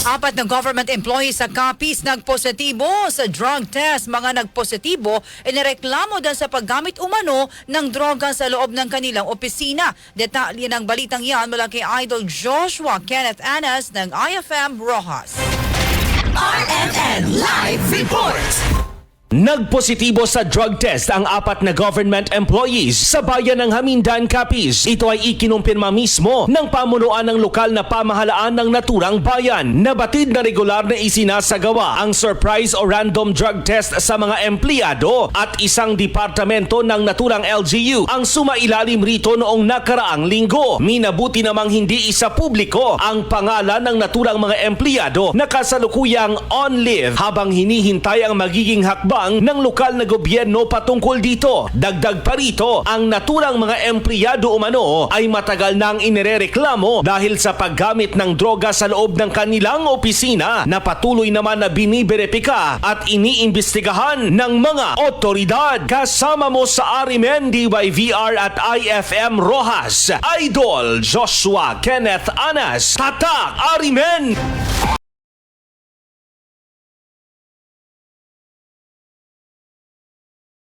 Apat na government employees sa Capiz nagpositibo sa drug test. Mga nagpositibo, inireklamo dahil sa paggamit umano ng droga sa loob ng kanilang opisina. Detalye ng balitang yan mula kay Idol Joshua Kenneth Anas ng IFM Rojas. Report. Nagpositibo sa drug test ang apat na government employees sa bayan ng Hamindan, Capiz. Ito ay ikinumpirma mismo ng pamunuan ng lokal na pamahalaan ng naturang bayan. Nabatid na regular na isinasagawa ang surprise o random drug test sa mga empleyado at isang departamento ng naturang LGU ang sumailalim rito noong nakaraang linggo. Minabuti namang hindi isa publiko ang pangalan ng naturang mga empleyado na kasalukuyang on leave habang hinihintay ang magiging hakbang ng lokal na gobyerno patungkol dito. Dagdag pa rito, ang naturang mga empleyado umano ay matagal nang inirereklamo dahil sa paggamit ng droga sa loob ng kanilang opisina na patuloy naman na biniberepika at iniimbestigahan ng mga otoridad. Kasama mo sa Arimen DYVR at IFM Rojas, Idol Joshua Kenneth Anas, Tatak Arimen!